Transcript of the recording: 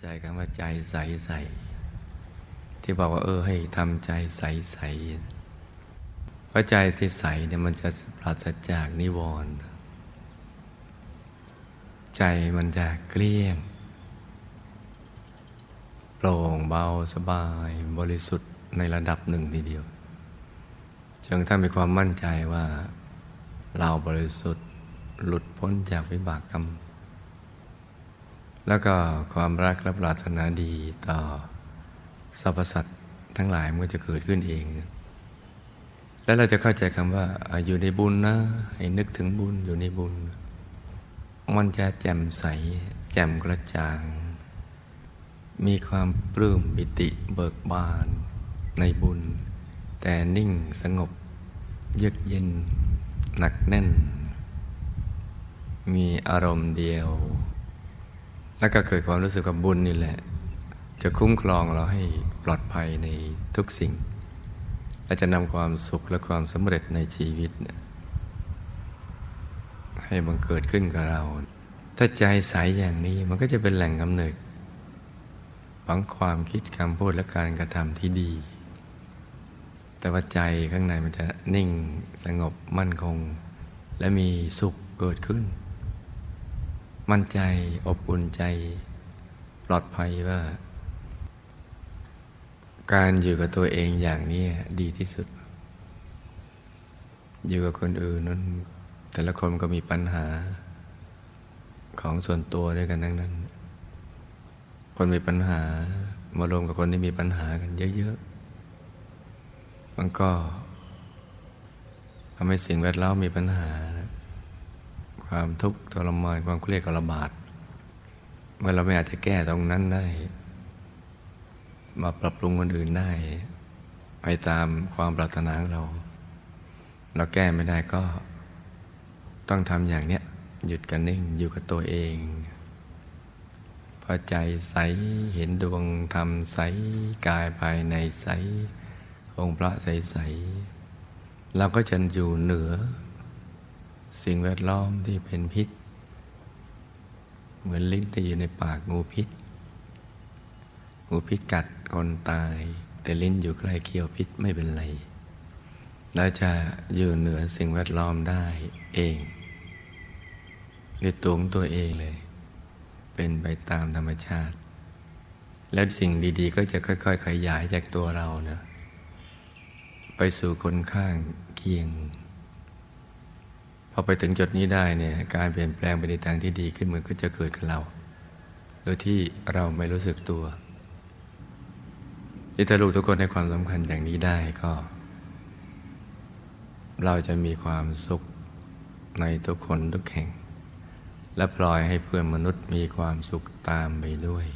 ใจคำว่าใจใสใสที่บอกว่า เออให้ทำใจใสใสเพราะใจที่ใสเนี่ยมันจะปราศจากนิวรณ์ใจมันจะเกลี้ยง โปร่งเบาสบายบริสุทธิ์ในระดับหนึ่งทีเดียวจนถ้ามีความมั่นใจว่าเราบริสุทธิ์หลุดพ้นจากวิบากกรรม แล้วก็ความรักและปรารถนาดีต่อสรรพสัตว์ทั้งหลายมันจะเกิดขึ้นเอง แล้วเราจะเข้าใจคำว่าอยู่ในบุญนะ ให้นึกถึงบุญอยู่ในบุญ มันจะแจ่มใส แจ่มกระจ่าง มีความปลื้มบิติเบิกบานในบุญ แต่นิ่งสงบ เยือกเย็น หนักแน่น มีอารมณ์เดียว แล้วก็เกิดความรู้สึกกับบุญนี่แหละ จะคุ้มครองเราให้ปลอดภัยในทุกสิ่ง และจะนำความสุขและความสำเร็จในชีวิตให้บังเกิดขึ้นกับเรา ถ้าใจใสอย่างนี้มันก็จะเป็นแหล่งกำเนิดของความคิดคำพูดและการกระทำที่ดี แต่ว่าใจข้างในมันจะนิ่งสงบมั่นคง และมีสุขเกิดขึ้น มั่นใจอบอุ่นใจปลอดภัยว่า การอยู่กับตัวเองอย่างนี้ดีที่สุด อยู่กับคนอื่นนั้น แต่ละคนก็มีปัญหาของส่วนตัวด้วยกันทั้งนั้น คนมีปัญหามารวมกับคนที่มีปัญหากันเยอะๆ มันก็ทำให้สิ่งแวดล้อมมีปัญหา ความทุกข์ทรมานความเครียดกระบาดเมื่อเราไม่อาจจะแก้ตรงนั้นได้ มาปรับปรุงคนอื่นได้ ไปตามความปรารถนาของเรา เราแก้ไม่ได้ก็ ต้องทำอย่างเนี้ยหยุดกันนิ่งอยู่กับตัวเองพอใจใสเห็นดวงธรรมใสกายภายในใสองค์พระใสใสเราก็จะอยู่เหนือ สิ่งแวดล้อมที่เป็นพิษ เหมือนลิ้นที่อยู่ในปากงูพิษ งูพิษกัดคนตาย แต่ลิ้นอยู่ใกล้เคี้ยวพิษไม่เป็นไรเราจะอยู่เหนือสิ่งแวดล้อมได้เองด้วยตัวของตัวเองเลย เป็นไปตามธรรมชาติ แล้วสิ่งดีๆ ก็จะค่อย ๆ ขยายจากตัวเราเนะไปสู่คนข้างเคียง อไปถึงจุดนี้ได้เนี่ยการเปลี่ยนแปลงไปในทางที่ดีขึ้นมันก็จะเกิดกับเรา โดยที่เราไม่รู้สึกตัวที่ถ้าลูกทุกคนให้ความสำคัญอย่างนี้ได้ก็ เราจะมีความสุขในทุกคนทุกแห่ง และปล่อยให้เพื่อนมนุษย์มีความสุขตามไปด้วย